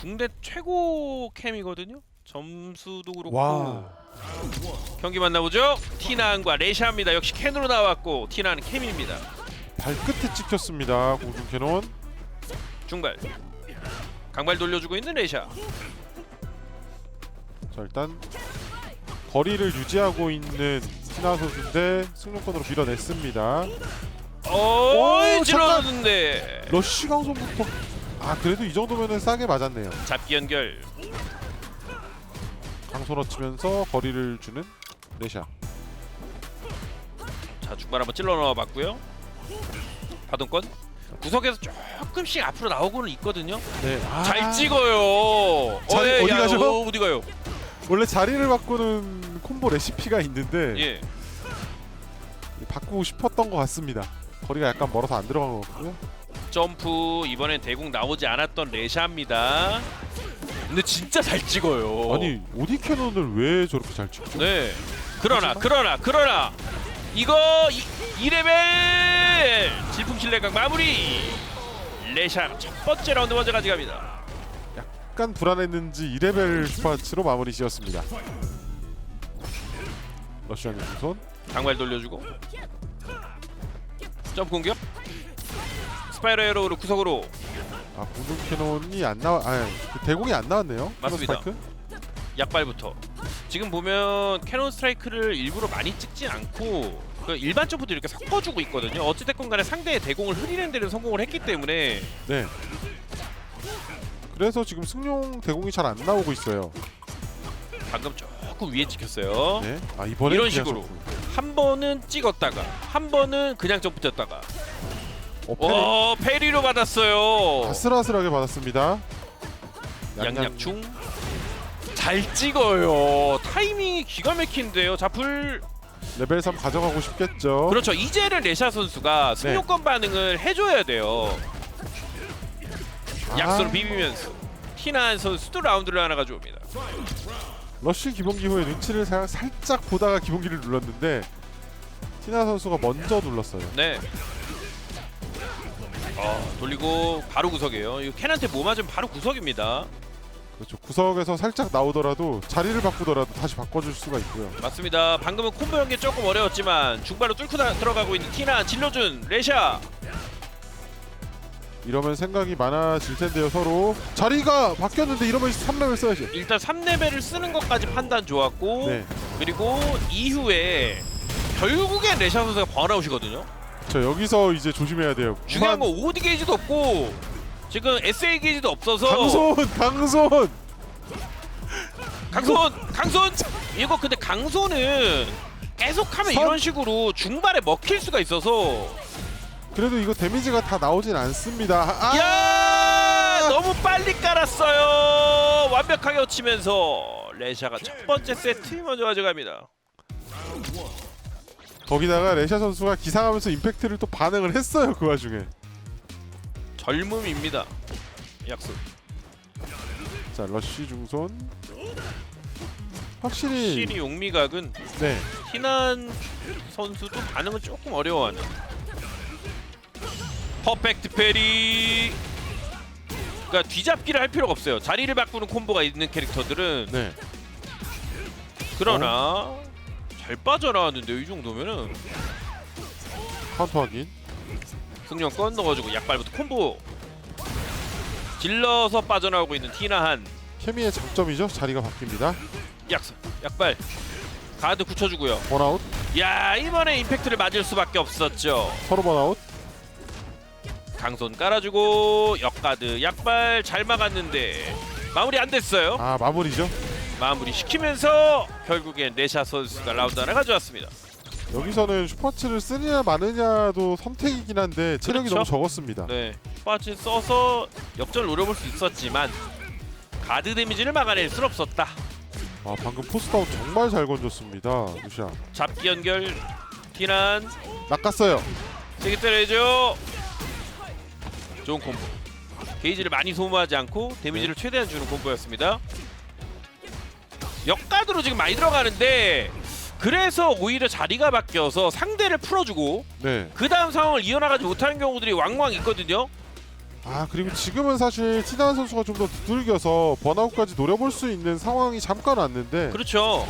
국내 최고 캠이거든요. 점수도 그렇고 와. 경기 만나보죠. 티나안과 레샤입니다. 역시 캔으로 나왔고 티나는 캠입니다. 발끝에 찍혔습니다. 공중 캐논. 중발 강발 돌려주고 있는 레샤. 자 일단 거리를 유지하고 있는 티나 선수인데 승용권으로 밀어냈습니다. 어, 잠깐! 찔렀는데 러쉬 강선부터 아 그래도 이 정도면은 싸게 맞았네요. 잡기 연결. 강소러 치면서 거리를 주는 레샤. 자 중발 한번 찔러 넣어봤고요. 파동권 구석에서 조금씩 앞으로 나오고는 있거든요. 네. 아, 잘 찍어요. 어, 예, 어디 야, 가죠? 어, 어디 가요? 원래 자리를 바꾸는 콤보 레시피가 있는데 예. 바꾸고 싶었던 것 같습니다. 거리가 약간 멀어서 안 들어간 것 같고요. 점프 이번엔 대공 나오지 않았던 레샤입니다. 근데 진짜 잘 찍어요. 아니 오디 캐논을 왜 저렇게 잘 찍죠? 네. 그러나 그러나 그러나 이거 이, 2레벨 질풍 신뢰각 마무리. 레샤 첫 번째 라운드 먼저 가져갑니다. 약간 불안했는지 2레벨 슈퍼치로 마무리 지었습니다. 러시아님 우선 강발 돌려주고 점프 공격. 스파이럴 에로우로 구석으로 아 공중 캐논이 안 나와 아그 대공이 안 나왔네요. 맞습니다. 스파이크? 약발부터 지금 보면 캐논 스트라이크를 일부러 많이 찍진 않고 그 일반 점프도 이렇게 섞어주고 있거든요. 어찌됐건 간에 상대의 대공을 흐리는 데는 성공을 했기 때문에 네. 그래서 지금 승용 대공이 잘 안 나오고 있어요. 방금 조금 위에 찍혔어요. 네. 아 이번에 이런 식으로. 한 번은 찍었다가 한 번은 그냥 점프 뛰었다가 어, 페리 어 페리로 받았어요. 아슬아슬하게 받았습니다. 양양충 잘 찍어요. 타이밍이 기가 막힌데요. 자풀 레벨 3 가져가고 싶겠죠. 그렇죠. 이제는 레샤 선수가 네. 승용권 반응을 해줘야 돼요. 아, 약수로 비비면서 티나한 선수도 라운드를 하나 가져옵니다. 러쉬 기본기 후에 눈치를 사- 살짝 보다가 기본기를 눌렀는데 티나 선수가 먼저 눌렀어요. 네. 어, 돌리고 바로 구석이에요. 이거 캔한테 뭐 맞으면 바로 구석입니다. 그렇죠. 구석에서 살짝 나오더라도 자리를 바꾸더라도 다시 바꿔줄 수가 있고요. 맞습니다. 방금은 콤보 연계 조금 어려웠지만 중발로 뚫고 다- 들어가고 있는 티나 질러준 레샤. 이러면 생각이 많아질 텐데요. 서로 자리가 바뀌었는데 이러면 3레벨 써야죠. 일단 3레벨을 쓰는 것까지 판단 좋았고 네. 그리고 이후에 결국엔 레샤 선수가 번아웃이거든요. 저 여기서 이제 조심해야 돼요. 중요한 건 OD 게이지도 없고 지금 SA 게이지도 없어서 강손 강손 강손 강손 이거 근데 강손은 계속하면 선- 이런 식으로 중발에 먹힐 수가 있어서. 그래도 이거 데미지가 다 나오진 않습니다. 아! 야 너무 빨리 깔았어요. 완벽하게 어치면서 레샤가 첫 번째 세트 먼저 가져갑니다 거기다가 레샤 선수가 기상하면서 임팩트를 또 반응을 했어요. 그 와중에. 젊음입니다 약속 자 러쉬 중손. 확실히 실이 용미각은 네 희난 선수도 반응을 조금 어려워하는 퍼펙트 페리 그러니까 뒤잡기를 할 필요가 없어요 자리를 바꾸는 콤보가 있는 캐릭터들은 네. 그러나 잘 빠져나왔는데 이 정도면은 카운터 확인. 승용권 넣어주고 약발부터 콤보 질러서 빠져나오고 있는 티나한 케미의 장점이죠. 자리가 바뀝니다. 약선 약발 가드 굳혀주고요 번아웃 야 이번에 임팩트를 맞을 수밖에 없었죠 서로 번아웃. 강손 깔아주고 역가드 약발 잘 막았는데 마무리 안 됐어요 아 마무리죠. 마무리 시키면서 결국엔 레샤 선수가 라운드 하나 가져왔습니다 여기서는 슈퍼치를 쓰느냐 마느냐도 선택이긴 한데 체력이 그렇죠. 너무 적었습니다. 네 빠지 써서 역전을 노려볼 수 있었지만 가드 데미지를 막아낼 순 없었다 아 방금 포스다운 정말 잘 건졌습니다. 루시아. 잡기 연결 티난 낚았어요. 세게 때려야죠 좋은 콤보 게이지를 많이 소모하지 않고 데미지를 최대한 주는 콤보였습니다 역가드로 지금 많이 들어가는데 그래서 오히려 자리가 바뀌어서 상대를 풀어주고 네. 그 다음 상황을 이어나가지 못하는 경우들이 왕왕 있거든요 아 그리고 지금은 사실 티나한 선수가 좀 더 두들겨서 번아웃까지 노려볼 수 있는 상황이 잠깐 왔는데 그렇죠.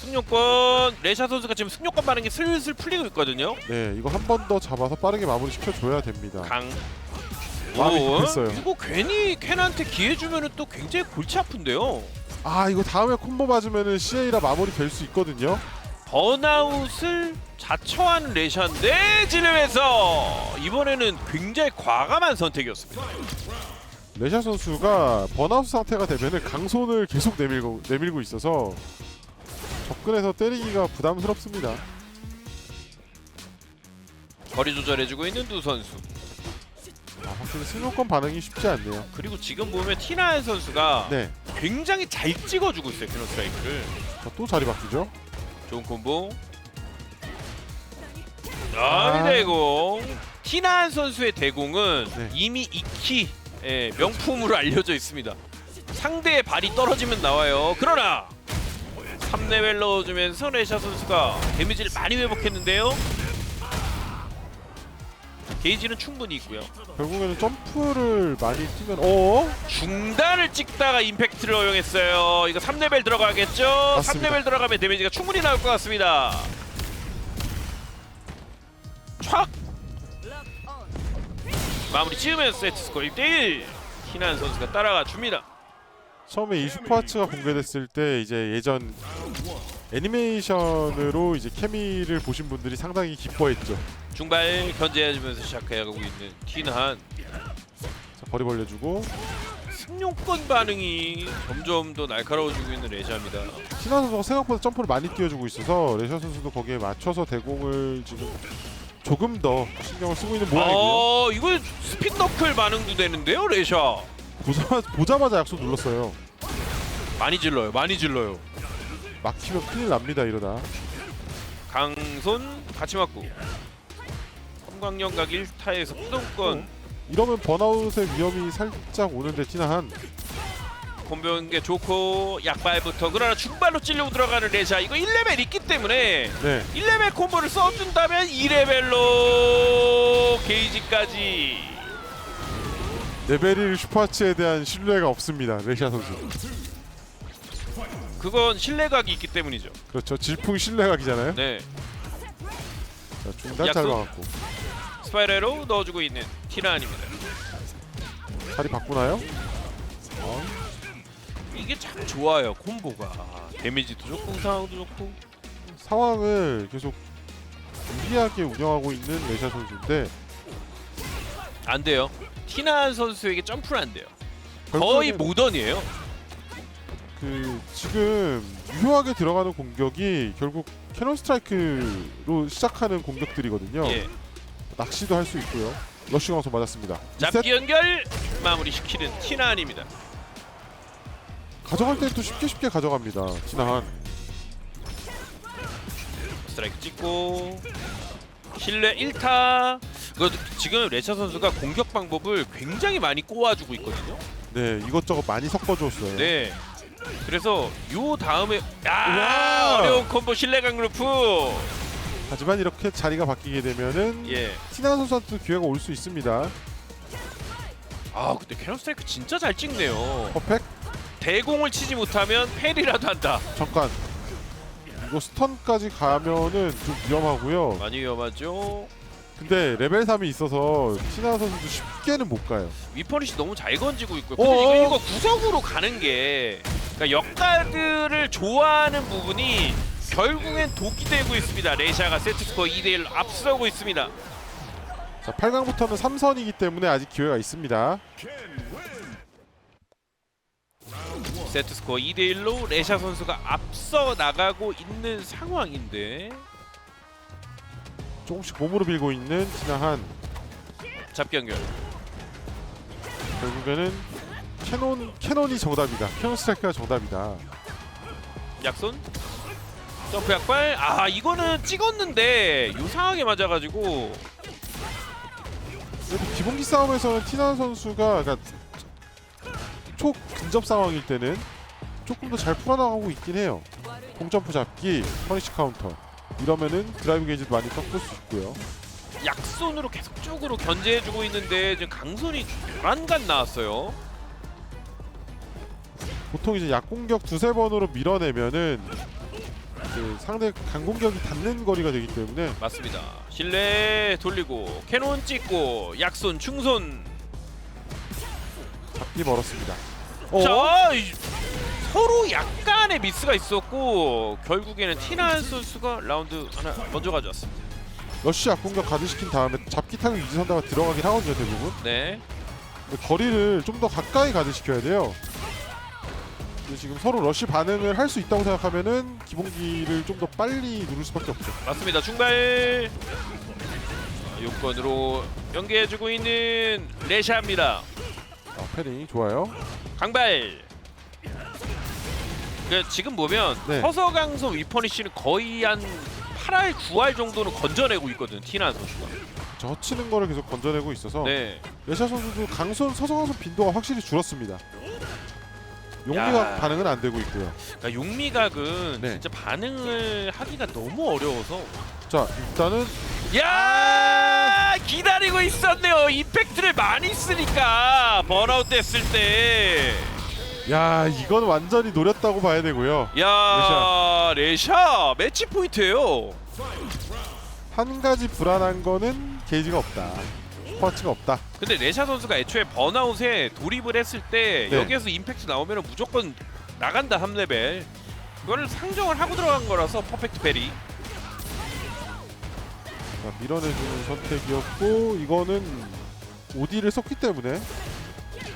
승용권 레샤 선수가 지금 승용권 반응이 슬슬 풀리고 있거든요. 네 이거 한 번 더 잡아서 빠르게 마무리 시켜줘야 됩니다. 강. 마음이 오, 급했어요. 이거 괜히 켄한테 기회 주면은 또 굉장히 골치 아픈데요. 아 이거 다음에 콤보 맞으면은 CA라 마무리 될 수 있거든요. 번아웃을 자처하는 레샤인데 지르면서 이번에는 굉장히 과감한 선택이었습니다. 레샤 선수가 번아웃 상태가 되면은 강손을 계속 내밀고 내밀고 있어서 접근해서 때리기가 부담스럽습니다. 거리 조절해주고 있는 두 선수. 아, 확실히 승용권 반응이 쉽지 않네요. 그리고 지금 보면 티나의 선수가 네, 굉장히 잘 찍어주고 있어요 캐논 스트라이크를. 자, 또 자리 바뀌죠. 좋은 콤보. 아. 아, 대공. 티나한 선수의 대공은 네. 이미 익히 예, 명품으로 알려져 있습니다. 상대의 발이 떨어지면 나와요. 그러나 3레벨 넣어주면서 레샤 선수가 데미지를 많이 회복했는데요. 게이지는 충분히 있고요. 결국에는 점프를 많이 뛰면 어? 중단을 찍다가 임팩트를 허용했어요. 이거 3레벨 들어가겠죠? 맞습니다. 3레벨 들어가면 데미지가 충분히 나올 것 같습니다. 촥! 마무리 지으면서 세트 스코 1대1 희난 선수가 따라가 줍니다. 처음에 이 슈퍼하츠가 공개됐을 때 이제 예전 애니메이션으로 이제 케미를 보신 분들이 상당히 기뻐했죠. 중발 견제해주면서 시작해가고 있는 티난 자, 거리 벌려주고 승용권 반응이 점점 더 날카로워지고 있는 레샤입니다. 티나 선수가 생각보다 점프를 많이 띄워주고 있어서 레샤 선수도 거기에 맞춰서 대공을 지금 조금 더 신경을 쓰고 있는 모양이고요. 어, 이거 스핀 너클 반응도 되는데요, 레샤. 보자마자, 보자마자 약속 눌렀어요. 많이 질러요, 많이 질러요. 막히면 큰일 납니다 이러다. 강손 같이 맞고 섬 광연각 1타에서 구동권. 이러면 번아웃의 위험이 살짝 오는데 티나한. 콤보인 게 좋고 약발부터 그러나 중발로 찔려고 들어가는 레샤 이거 1레벨 있기 때문에 네. 1레벨 콤보를 써준다면 2레벨로 게이지까지. 레벨 1 슈퍼하츠에 대한 신뢰가 없습니다 레샤 선수. 그건 신뢰각이 있기 때문이죠. 그렇죠. 질풍 신뢰각이잖아요. 네. 자, 중단 잘 약속. 막았고 스파이럴로 넣어주고 있는 티란입니다. 자리 바꾸나요? 이게 참 좋아요 콤보가. 데미지도 좋고 상황도 좋고. 상황을 계속 유리하게 운영하고 있는 레샤 선수인데 안 돼요. 티난 선수에게 점프는 안 돼요. 거의 결국에는 모던이에요. 그 지금 유효하게 들어가는 공격이 결국 캐논 스트라이크로 시작하는 공격들이거든요. 예. 낚시도 할 수 있고요. 러쉬 강소 맞았습니다. 잡기 리셋 연결 마무리시키는 티난입니다. 가져갈 때는 또 쉽게 쉽게 가져갑니다. 지나한 스트라이크 찍고 실내 1타. 그 지금 레차 선수가 공격 방법을 굉장히 많이 꼬아주고 있거든요. 네 이것저것 많이 섞어줬어요. 네. 그래서 요 다음에 야 우와! 어려운 콤보 실내 강루프. 하지만 이렇게 자리가 바뀌게 되면은 예. 티나 선수한테 기회가 올 수 있습니다. 아 근데 캐논 스트라이크 진짜 잘 찍네요. 퍼펙 대공을 치지 못하면 패리라도 한다. 잠깐 이거 스턴까지 가면은 좀 위험하고요. 많이 위험하죠. 근데 레벨 3이 있어서 티나 선수도 쉽게는 못 가요. 위퍼닛이 너무 잘 건지고 있고요. 근데 어어. 이거, 이거 구석으로 가는 게 그러니까 역가드를 좋아하는 부분이 결국엔 독이 되고 있습니다. 레샤가 세트스코어 2대1 앞서고 있습니다. 자 8강부터는 3선이기 때문에 아직 기회가 있습니다. 세트스코어 2대1로 레샤 선수가 앞서 나가고 있는 상황인데 조금씩 몸으로 빌고 있는 티나한 잡기 연결. 결국에는 캐논 캐논이 정답이다. 캐논 스트라이크가 정답이다. 약손 점프 약발 아 이거는 찍었는데 요상하게 맞아가지고 그래도 기본기 싸움에서는 티나 선수가 그러니까 초 근접 상황일 때는 조금 더 잘 풀어나가고 있긴 해요. 공점프 잡기, 퍼니시 카운터 이러면은 드라이브 게이지도 많이 꺾을 수 있고요. 약손으로 계속적으로 견제해주고 있는데 지금 강손이 불안간 나왔어요. 보통 이제 약공격 두세 번으로 밀어내면은 그 상대 강공격이 닿는 거리가 되기 때문에 맞습니다. 실내 돌리고 캐논 찍고 약손 충손. 잡기 멀었습니다. 어? 자 이- 서로 약간의 미스가 있었고 결국에는 티나한 선수가 라운드 하나 먼저 가져왔습니다. 러쉬 약공격 가드시킨 다음에 잡기 타격 이지선다가 들어가긴 하거든요 대부분. 네. 근데 거리를 좀 더 가까이 가드시켜야 돼요. 지금 서로 러쉬 반응을 할 수 있다고 생각하면은 기본기를 좀 더 빨리 누를 수밖에 없죠. 맞습니다. 중발 요건으로 연계해주고 있는 레샤입니다. 아, 패링 좋아요. 강발. 그 지금 보면 네. 서서강선 위퍼니쉬는 거의 한 8할 9할 정도는 건져내고 있거든 티나 선수가. 저 허치는 거를 계속 건져내고 있어서 네. 레샤 선수도 강손 서성강손 빈도가 확실히 줄었습니다. 용기가 야. 반응은 안 되고 있고요. 그러니까 용미각은 네. 진짜 반응을 하기가 너무 어려워서. 자 일단은 야 기다리고 있었네요. 임팩트를 많이 쓰니까 번아웃 됐을 때. 야 이건 완전히 노렸다고 봐야 되고요. 야 레샤 매치 포인트예요. 한 가지 불안한 거는 게이지가 없다. 퍼치가 없다. 근데 레샤 선수가 애초에 번아웃에 돌입을 했을 때 네. 여기에서 임팩트 나오면 무조건 나간다 3레벨 그거를 상정을 하고 들어간 거라서 퍼펙트 베리 자, 밀어내주는 선택이었고 이거는 오디를 썼기 때문에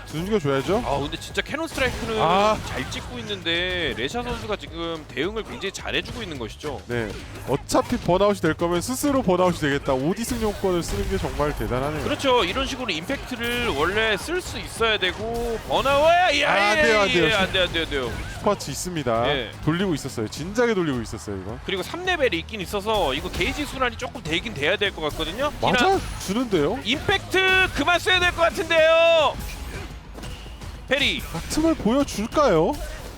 두들겨 줘야죠. 아 근데 진짜 캐논 스트라이크는 아. 잘 찍고 있는데 레샤 선수가 지금 대응을 굉장히 잘해주고 있는 것이죠 네, 어차피 번아웃이 될 거면 스스로 번아웃이 되겠다. 오디 승용권을 쓰는 게 정말 대단하네요. 그렇죠 이런 식으로 임팩트를 원래 쓸 수 있어야 되고 번아웃 야, 아, 안 돼요, 안 돼요. 안 돼요 안 돼요 안 돼요 퍼치 있습니다. 예. 돌리고 있었어요. 진작에 돌리고 있었어요 이거. 그리고 3레벨이 있긴 있어서 이거 게이지 순환이 조금 되긴 돼야 될 것 같거든요 맞아 주는데요. 임팩트 그만 써야 될 것 같은데요. 페리. 아, 틈을 보여줄까요?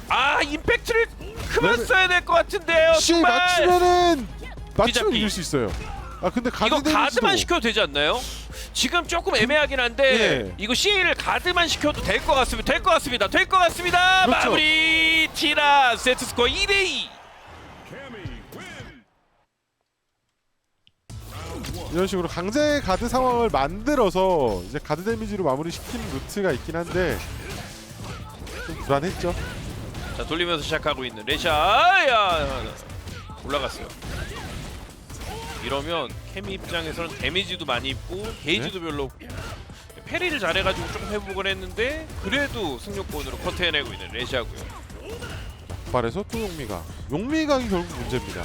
아 임팩트를 그만 네, 네. 써야 될 것 같은데요. 정말. 맞추면은 맞추면 뒤잡기. 이길 수 있어요. 아 근데 가드 이거 데미지도 가드만 시켜도 되지 않나요? 지금 조금 애매하긴 한데 예. 이거 CA를 가드만 시켜도 될 것 같습니다. 될 것 같습니다. 될 것 같습니다. 그렇죠. 마무리 티라 세트 스코어 2대 2. 이런 식으로 강제 가드 상황을 만들어서 이제 가드 데미지로 마무리 시키는 루트가 있긴 한데 좀 불안했죠. 자 돌리면서 시작하고 있는 레샤. 야 올라갔어요. 이러면 케미 입장에서는 데미지도 많이 입고 게이지도 별로 없고 페리를 잘해가지고 조금 회복을 했는데 그래도 승용권으로 커트해내고 있는 레시아고요. 발에서 또 용미가 용미각이 결국 문제입니다.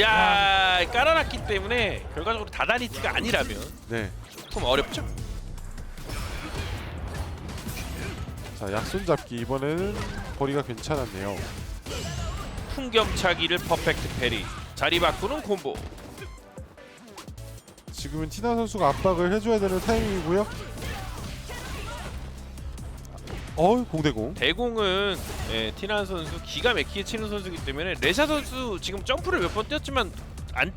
야 깔아놨기 때문에 결과적으로 다다리티가 아니라면 네. 조금 어렵죠. 자 약손 잡기 이번에는 거리가 괜찮았네요. 풍경차기를 퍼펙트 페리 자리 바꾸는 콤보. 지금은 티나 선수가 압박을 해줘야 되는 타이밍이고요. 어우 공대공. 대공은 예, 티난 선수 기가 막히게 치는 선수이기 때문에 레샤 선수 지금 점프를 몇 번 뛰었지만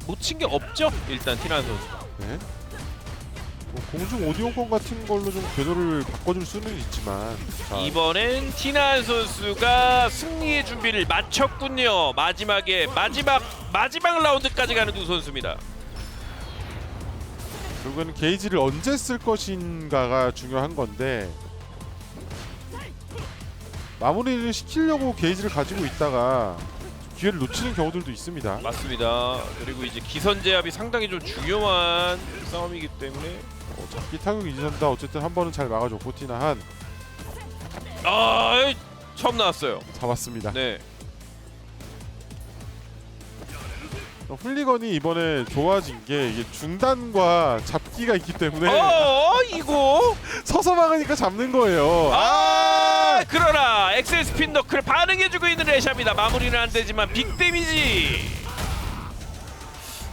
못친 게 없죠. 일단 티난 선수. 네. 뭐 공중 오디오권 같은 걸로 좀 궤도를 바꿔줄 수는 있지만 자, 이번엔 티난 선수가 승리의 준비를 마쳤군요. 마지막에 마지막 마지막 라운드까지 가는 두 선수입니다. 결국에는 게이지를 언제 쓸 것인가가 중요한 건데 마무리를 시키려고 게이지를 가지고 있다가 기회를 놓치는 경우들도 있습니다. 맞습니다. 그리고 이제 기선 제압이 상당히 좀 중요한 싸움이기 때문에 어, 잡기 타격 이전다 어쨌든 한 번은 잘 막아줬고 티나 한아 처음 나왔어요. 잡았습니다. 네. 어, 훌리건이 이번에 좋아진 게 이게 중단과 잡기가 있기 때문에 어 이거 서서 막으니까 잡는 거예요. 아 그러나 엑셀 스핀 너클 반응해주고 있는 레샤입니다. 마무리는 안 되지만 빅 데미지.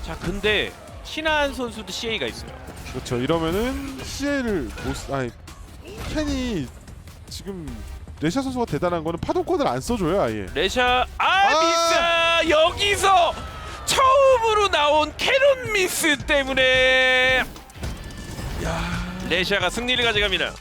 자 근데 신한 선수도 CA가 있어요. 그렇죠. 이러면은 CL을 못 쓰- 아니 캔이 지금 레샤 선수가 대단한 거는 파동권을 안 써줘요 아예. 레샤 아, 아! 미스 여기서 처음으로 나온 캐논 미스 때문에 레시아가 승리를 가져갑니다.